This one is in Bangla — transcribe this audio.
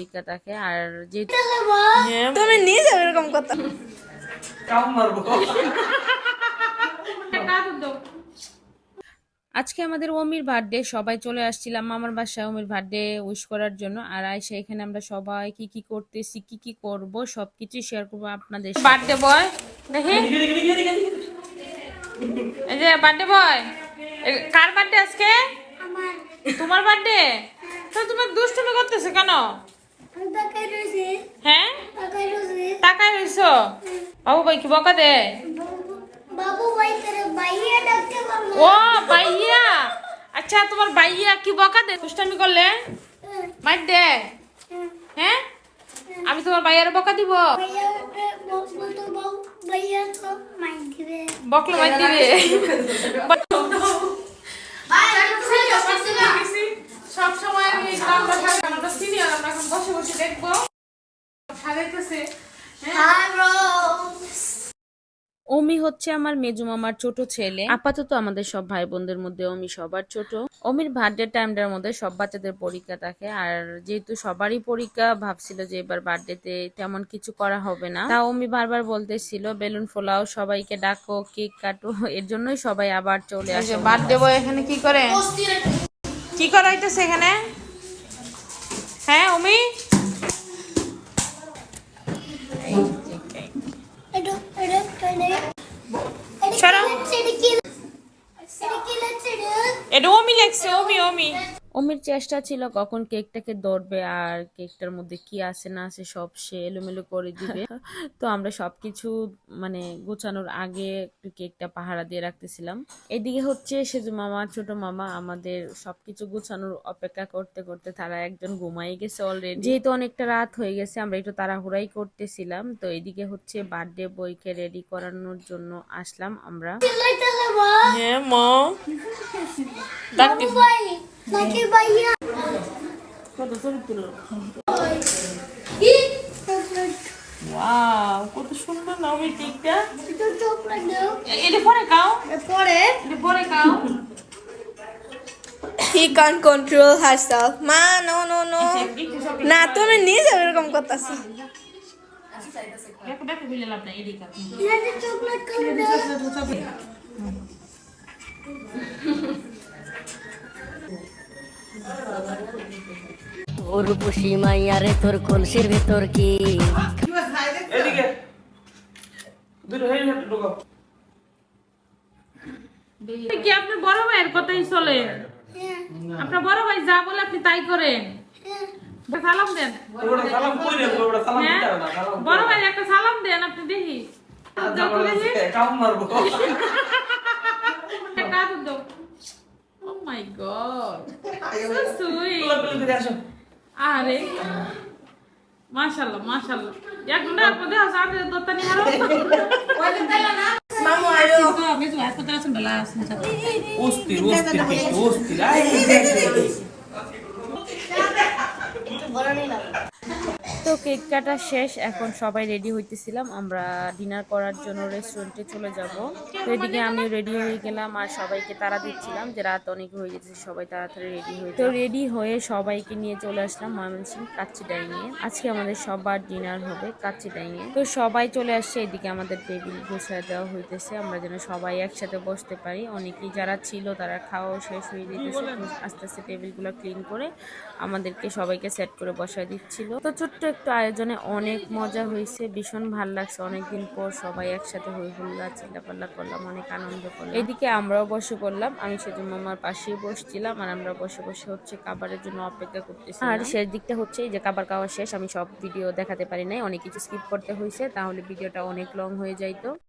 টিকা থাকে আর যে তুমি নিয়ে যাবে এরকম কথা। আজকে আমাদের অমির বার্থডে সবাই চলে আসছিলাম মামার বাসায় অমির বার্থডে উইশ করার জন্য। আর আইসা এখানে আমরা সবাই কি কি করতেছি কি কি করব সবকিছু শেয়ার করব আপনাদের বার্থডে বয় দেখি। এই যে বার্থডে বয় কার বার্থডে আজকে? তোমার বার্থডে তো তুমি দুষ্টুমি করতেছো কেন? হ্যাঁ? টাকায় রইছো বাবু ভাই কি বকা দে ও ভাইয়া? আচ্ছা তোমার ভাইয়া কি বকা দে দুষ্টামি করলে? মার দে। হ্যাঁ? আমি তোমার ভাইয়ার বকা দিব? বকলে মার দিবে সব সময় আমি আমরা আমরা সিনিয়র আমরা এখন বসে বসে দেখব। সাজাইতেছে। অমি হচ্ছে আমার মেজু মামার ছোট ছেলে। আপাতত আমাদের সব ভাই বোনদের মধ্যে অমি সবার ছোট। অমির বার্থডে টাইমটার মধ্যে সব বাচ্চাদের পরীক্ষা থাকে। আর যেহেতু সবারই পরীক্ষা ভাবছিল যে এবার বার্থডেতে তেমন কিছু করা হবে না। তা অমি বারবার বলতেছিল বেলুন ফোলাও সবাইকে ডাকো কেক কাটো। এর জন্যই সবাই আবার চলে আসে। বার্থডে বয় এখানে কি করে? কি করা হইতেছে এখানে? হ্যাঁ অমি এটা এটা এটা সরো। এটা কি এটা কি লাগছে রে এটা অমি লাগছে অমি অমি অমির চেষ্টা ছিল কখন কেকটাকে ধরবে আর কেকটার মধ্যে কি আছে না আছে সব সে এলোমেলো করে দিবে। তো আমরা সবকিছু মানে গোছানোর আগে একটু কেকটা পাহারা দিয়ে রাখতেছিলাম। এদিকে হচ্ছে সেজু মামা ছোট মামা আমাদের সবকিছু গোছানোর অপেক্ষা করতে করতে তারা একজন ঘুমাই গেছে অলরেডি যেহেতু অনেকটা রাত হয়ে গেছে আমরা একটু তাড়াহুড়াই করতেছিলাম। তো এদিকে হচ্ছে বার্থডে বইকে রেডি করানোর জন্য আসলাম আমরা। হ্যাঁ মা বাবু ভাই নাকি ভাইয়া কি ওয়াও কত সুন্দর না ওই এটা পরে খাও। পরে। এটা পরে খাও। হি কান কন্ট্রোল হারসেলফ মা নো নো নো না তুমি যাবে এরকম করতেছো। দেখো দেখো বিলে লাভ নাই এদিকে চকলেট করে দাও তোর পুষি মাইয়ারে তোর কলসির ভেতর কি? এদিকে। দুটো হেড হেড ঢুকাও কি আপনার বড় ভাইয়ের কথাই চলে? আপনার বড় ভাই যা বলে আপনি তাই করেন। সালাম দেন। রে হ্যাঁ? বড় ভাই একটা সালাম দেন আপনি দেখি। কাম মারবো। কাজ দাও। ও মাই গড সুইট কোলাকুলি আরে। মাশাআল্লাহ মাশাআল্লাহ। এক ঘণ্টা আপনি দেখ সাথে দত্তানি হারো মামু আয়ো। অস্থির অস্থির অস্থির। আই নেই দেখ তো কেক কাটা শেষ এখন সবাই রেডি হইতেছিলাম। আমরা ডিনার করার জন্য রেস্টুরেন্টে চলে যাব। তো এদিকে আমি রেডি হয়ে গেলাম আর সবাইকে তারা দিচ্ছিলাম যে রাত অনেক হয়ে গেছে সবাই তাড়াতাড়ি রেডি হয়ে তো রেডি হয়ে সবাইকে নিয়ে চলে আসলাম ময়মনসিং কাচ্চি ডাইনিয়ে আজকে আমাদের সবার ডিনার হবে কাচ্চি ডাইনিয়ে তো সবাই চলে আসছে এদিকে আমাদের টেবিল গুছিয়ে দেওয়া হইতেছে। আমরা যেন সবাই একসাথে বসতে পারি। অনেকেই যারা ছিল তারা খাওয়া শেষ হয়ে যেতেছে। আস্তে আস্তে টেবিলগুলো ক্লিন করে আমাদেরকে সবাইকে সেট করে বসায় দিচ্ছিল। তো ছোট্ট একটু আয়োজনে অনেক মজা হয়েছে, ভীষণ ভালো লাগছে। অনেকদিন পর সবাই একসাথে হই হুল্লা চিল্লাপাল্লা করলাম, অনেক আনন্দ করলাম। এদিকে আমরাও বসে পড়লাম, আমি সেজু আমার পাশেই বসছিলাম, আর আমরা বসে বসে হচ্ছে খাবারের জন্য অপেক্ষা করতেছি আর শেষ দিকটা হচ্ছে যে খাবার খাওয়া শেষ, আমি সব ভিডিও দেখাতে পারি নাই, অনেক কিছু স্কিপ করতে হয়েছে তাহলে ভিডিওটা অনেক লং হয়ে যাইতো।